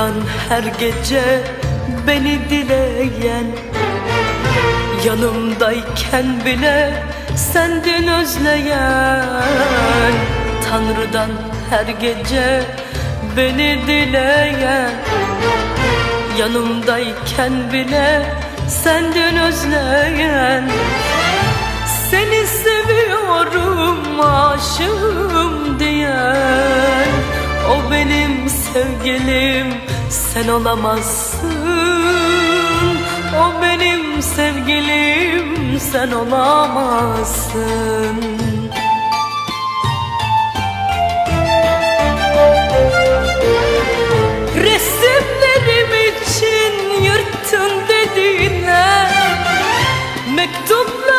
Tanrı'dan her gece beni dileyen Yanımdayken bile sendin özleyen. Tanrı'dan her gece beni dileyen Yanımdayken bile sendin özleyen. Seni seviyorum aşığım diyen O benim sevgilim sen olamazsın. O benim sevgilim sen olamazsın. Resimlerim için yırttın dediler. Mektuplarımı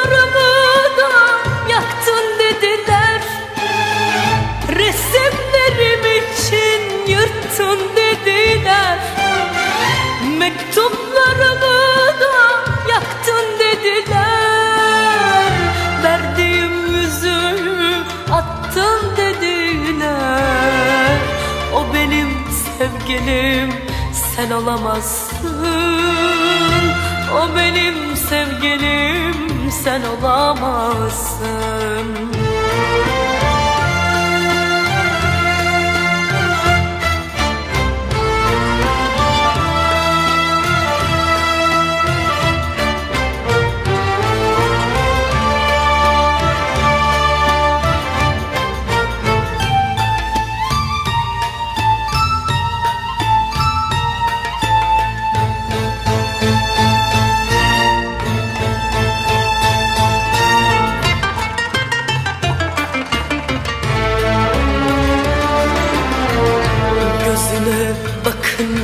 Mektuplarımı da yaktın dediler. Verdiğim yüzüğü attın dediler. O benim sevgilim sen olamazsın. O benim sevgilim sen olamazsın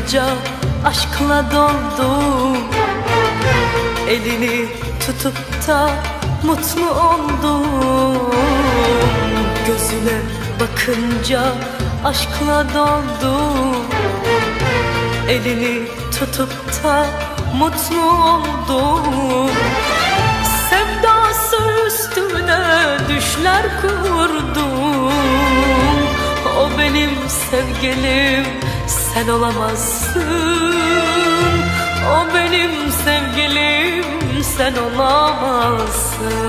bakınca aşkla doldum Elini tutup da mutlu oldum Gözüne bakınca aşkla doldum Elini tutup da mutlu oldum Sevdası üstüne düşler kurdum O benim sevgilim sen olamazsın. O benim sevgilim sen olamazsın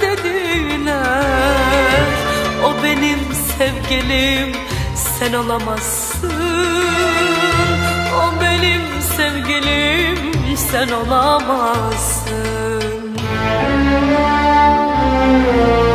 dediler. O benim sevgilim sen olamazsın. O benim sevgilim sen olamazsın. Müzik